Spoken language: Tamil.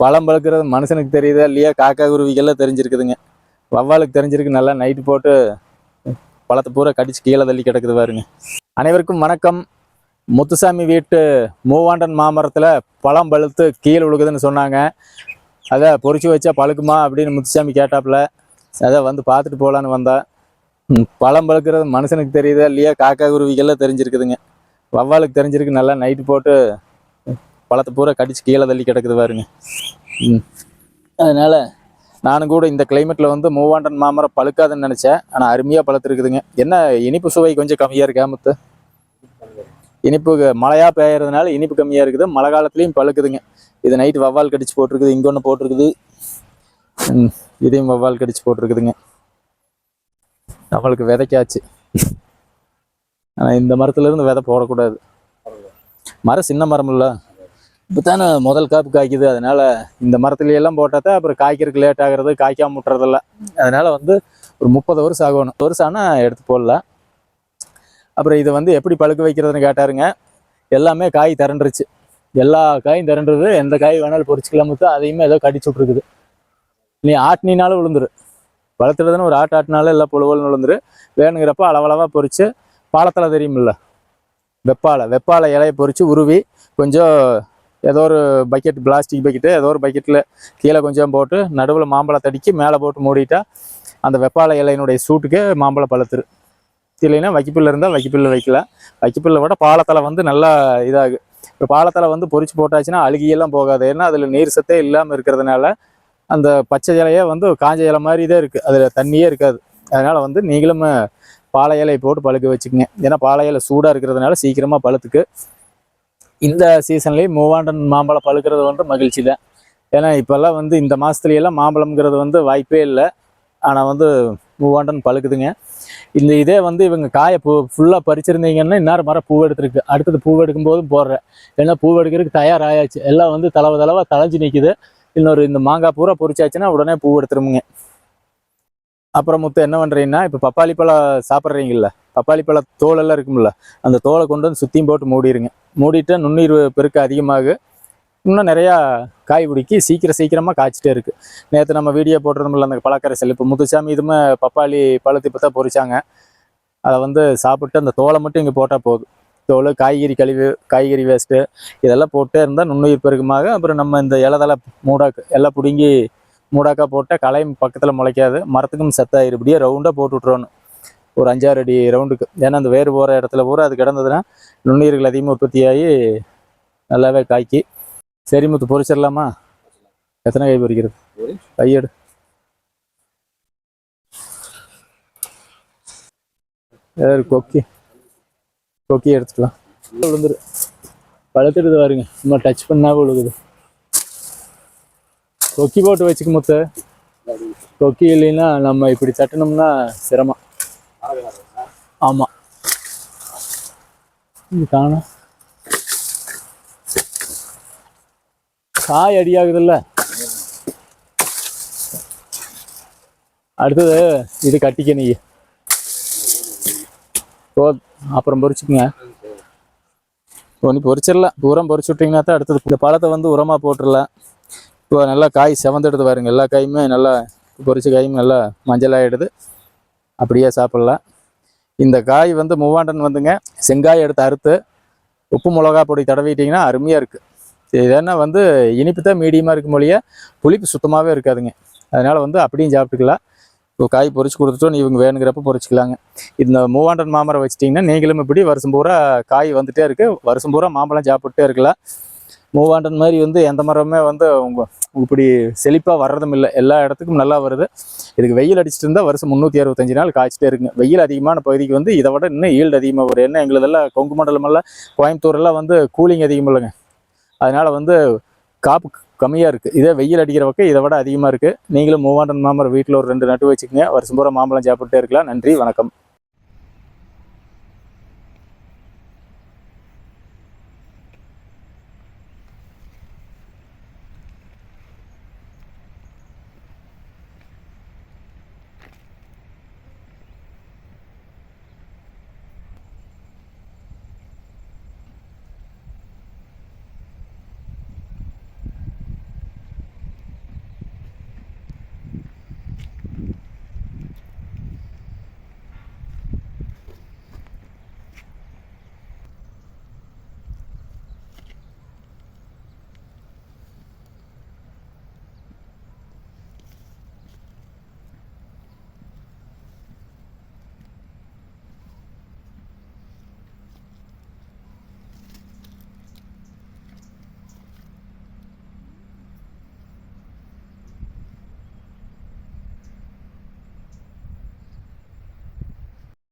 பழம் பழுக்கிறது மனுஷனுக்கு தெரியுதா இல்லையா? காக்கா குருவிகள்லாம் தெரிஞ்சிருக்குதுங்க. வவ்வாலுக்கு தெரிஞ்சிருக்கு. நல்லா நைட்டு போட்டு பழத்தை பூரா கடிச்சு கீழே தள்ளி கிடக்குது பாருங்க. அனைவருக்கும் வணக்கம். முத்துசாமி வீட்டு மூவாண்டன் மாமரத்தில் பழம் பழுத்து கீழே விழுகுதுன்னு சொன்னாங்க. அதை பொறிச்சு வச்சா பழுக்குமா அப்படின்னு முத்துசாமி கேட்டாப்புல. அதை வந்து பார்த்துட்டு போகலான்னு வந்தேன் பழம் பழுக்கிறது மனுஷனுக்கு தெரியுதா இல்லையா? காக்கா குருவிகள்லாம் தெரிஞ்சிருக்குதுங்க. வவ்வாலுக்கு தெரிஞ்சிருக்கு. நல்லா நைட்டு போட்டு பழத்தை பூரா கடிச்சு கீழே தள்ளி கிடக்குது பாருங்க. ம். அதனால நானும் கூட இந்த கிளைமேட்ல வந்து மூவாண்டன் மாமரம் பழுக்காதுன்னு நினைச்சேன். ஆனா அருமையா பழுத்துருக்குதுங்க. என்ன இனிப்பு சுவை கொஞ்சம் கம்மியா இருக்கா முத்து? இனிப்பு மழையா பெய்யறதுனால இனிப்பு கம்மியா இருக்குது. மழை காலத்துலேயும் பழுக்குதுங்க. இது நைட்டு வவ்வால் கடிச்சு போட்டிருக்குது இங்க ஒன்று போட்டிருக்குது. ம், இதையும் வவ்வால் கடிச்சு போட்டிருக்குதுங்க. நம்மளுக்கு விதைக்காச்சு. ஆனா இந்த மரத்துல இருந்து விதை போடக்கூடாது. மரம் சின்ன மரம் இல்லை இப்போதானே முதல் காப்பு காய்க்குது. அதனால இந்த மரத்துலையெல்லாம் எல்லாம் போட்டால் தான் அப்புறம் காய்க்கிறதுக்கு லேட் ஆகுறது காய்க்காம முட்டுறதில்ல அதனால வந்து ஒரு முப்பது வருஷம் ஆகணும். வருஷம் ஆனால் எடுத்து போடலாம் அப்புறம் இதை வந்து எப்படி பழுக்க வைக்கிறதுன்னு கேட்டாருங்க. எல்லாமே காய் திரண்டுருச்சு. எல்லா காயும் திரண்டுறது எந்த காய் வேணாலும் பொறிச்சிக்கலாம் தான் அதையுமே ஏதோ கடிச்சு விட்ருக்குது நீ ஆட்டினாலும் விழுந்துரு. வளர்த்துறதுன்னு ஒரு ஆட்டு ஆட்டினாலும் எல்லாம் புழுவல்னு விழுந்துரு. வேணுங்கிறப்ப அளவளவாக பொறிச்சு பாலத்தில் தெரியுமில்ல. வெப்பாலை. வெப்பாலை இலையை பொறிச்சு உருவி கொஞ்சம் ஏதோ ஒரு பக்கெட் பிளாஸ்டிக் பக்கெட்டு ஏதோ ஒரு பக்கெட்டில் கீழே கொஞ்சம் போட்டு நடுவில் மாம்பழம் தடிக்கி மேலே போட்டு மூடிட்டா அந்த வெப்பாலை இலையினுடைய சூட்டுக்கு மாம்பழம் பழுத்துரு. இல்லைன்னா வைக்கப்பில் இருந்தால் வைக்கப்பில் வைக்கலாம் வைக்கப்பில்ல விட பாலத்தில் வந்து நல்லா இதாகு. இப்போ பாலத்தில் வந்து பொறிச்சு போட்டாச்சுன்னா அழுகியெல்லாம் போகாது. ஏன்னா அதில் நீர் சத்தே இல்லாமல் இருக்கிறதுனால அந்த பச்சை இலையே வந்து காஞ்ச இலை மாதிரி தான் இருக்குது அதில் தண்ணியே இருக்காது. அதனால் வந்து நீங்களும் பாலை இலையை போட்டு பழுக்க வச்சுக்கோங்க. ஏன்னா பாலை இலை சூடாக இருக்கிறதுனால சீக்கிரமாக பழுத்துக்கு. இந்த சீசன்லேயும் மூவாண்டன் மாம்பழம் பழுக்கிறது வந்து மகிழ்ச்சி தான். ஏன்னா இப்போல்லாம் வந்து இந்த மாதத்துலையெல்லாம் மாம்பழம்ங்கிறது வந்து வாய்ப்பே இல்லை. ஆனால் வந்து மூவாண்டன் பழுக்குதுங்க. இந்த இதே வந்து இவங்க காயை பூ ஃபுல்லாக பறிச்சிருந்தீங்கன்னா இந்நேரம் மரம் பூ எடுத்துருக்கு. அடுத்தது பூ எடுக்கும் போதும் போடுறேன். ஏன்னா பூ எடுக்கிறதுக்கு தயாராயாச்சு. எல்லாம் வந்து தளவு தளவாக தளைஞ்சு நிற்கிது இன்னொரு இந்த மாங்காய் பூரா பொறிச்சாச்சுன்னா உடனே பூ எடுத்துருமுங்க. அப்புறம் மொத்தம் என்ன பண்ணுறீங்கன்னா இப்போ பப்பாளி பழம் சாப்பிட்றீங்கல்ல பப்பாளி பழ தோலெல்லாம் இருக்கும்ல அந்த தோலை கொண்டு வந்து சுற்றியும் போட்டு மூடிடுங்க. மூடிட்டு நுண்ணீர் பெருக்க அதிகமாக இன்னும் நிறையா காய் பிடிக்கி சீக்கிரம் சீக்கிரமாக காய்ச்சிட்டே இருக்கு. நேற்று நம்ம வீடியோ போட்டிருந்தோம்ல அந்த பழக்கரைசல். இப்போ முத்துசாமி இதுமே பப்பாளி பழத்தை இப்போ தான் பொறிச்சாங்க அதை வந்து சாப்பிட்டு அந்த தோலை மட்டும் இங்கே போட்டால் போதும். தோல் காய்கறி கழிவு காய்கறி வேஸ்ட்டு இதெல்லாம் போட்டே இருந்தால் நுண்ணுயிர் பெருக்கமாக அப்புறம் நம்ம இந்த இலதலை மூடாக்கு எல்லாம் பிடுங்கி மூடாக்கா போட்டால் களையும் பக்கத்தில் முளைக்காது. மரத்துக்கும் சத்தாயிரு இப்படியே ரவுண்டாக போட்டு விட்றணும் ஒரு அஞ்சாறு அடி ரவுண்டுக்கு ஏன்னா அந்த வேறு போகிற இடத்துல பூரா அது கிடந்ததுன்னா நுண்ணுயிர்கள் அதிகமாக உற்பத்தி ஆகி நல்லாவே காய்க்கி சரி முத்து பொரிச்சிடலாமா? எத்தனை காய் பொரிக்கிறது? கையெடு வேறு கொக்கி. கொக்கி எடுத்துக்கலாம். விழுந்துரு. பழுத்துடுது பாருங்க. சும்மா டச் பண்ணா விழுகுது கொக்கி போட்டு வச்சுக்க முத்து. கொக்கி இல்லைன்னா நம்ம இப்படி தட்டினோம்னா சிரமம். ஆமா. இது காணும். காய் அடியாகுதுல்ல. அடுத்தது இது கட்டிக்க நீ அப்புறம் பொரிச்சுக்குங்க. ஒன்று பொறிச்சிடலாம் பூரம் பொரிச்சு விட்டிங்கன்னா தான் அடுத்தது இந்த பழத்தை வந்து உரமாக போட்டுடலாம். இப்போ நல்லா காய் செவந்தெடுத்து பாருங்க. எல்லா காயுமே நல்லா பொரிச்ச காயும் நல்லா மஞ்சளாகிடுது அப்படியே சாப்பிட்லாம். இந்த காய் வந்து மூவாண்டன் வந்துங்க. செங்காய் எடுத்து அறுத்து உப்பு மிளகா பொடி தடவிட்டிங்கன்னா அருமையாக இருக்குது இதென்னா வந்து இனிப்பு தான் மீடியமாக இருக்கும் மொழியே புளிப்பு சுத்தமாகவே இருக்காதுங்க. அதனால் வந்து அப்படியும் சாப்பிட்டுக்கலாம். இப்போ காய் பொறிச்சு கொடுத்துட்டோம். இவங்க வேணுங்கிறப்ப பொறிச்சிக்கலாங்க இந்த மூவாண்டன் மாமரம் வச்சிட்டிங்கன்னா நீங்களும் இப்படி வருஷம் பூரா காய் வந்துகிட்டே இருக்குது வருஷம் பூரா மாம்பழம் சாப்பிட்டே இருக்கலாம். மூவாண்டன் மாதிரி வந்து எந்த மரமே வந்து உங்கள் இப்படி செழிப்பாக வர்றதும் இல்லை. எல்லா இடத்துக்கும் நல்லா வருது. இதுக்கு வெயில் அடிச்சிட்டு இருந்தால் வருஷம் முந்நூற்றி அறுபத்தஞ்சு நாள் காய்ச்சிட்டே இருக்குங்க. வெயில் அதிகமான பகுதிக்கு வந்து இதை விட இன்னும் ஈல்டு அதிகமாக வரும். ஏன்னா எங்களதெல்லாம் கொங்கு மண்டலமெல்லாம் கோயம்புத்தூர்லாம் வந்து கூலிங் அதிகம் இல்லைங்க. அதனால் வந்து காப்பு கம்மியாக இருக்குது இதே வெயில் அடிக்கிற பக்கம் இதை விட அதிகமாக இருக்குது நீங்களும் மூவாண்டன் மாமரம் வீட்டில் ஒரு ரெண்டு நட்டு வச்சுக்கோங்க. வருஷம் பூரா மாம்பழம் சாப்பிட்டே இருக்கலாம். நன்றி. வணக்கம்.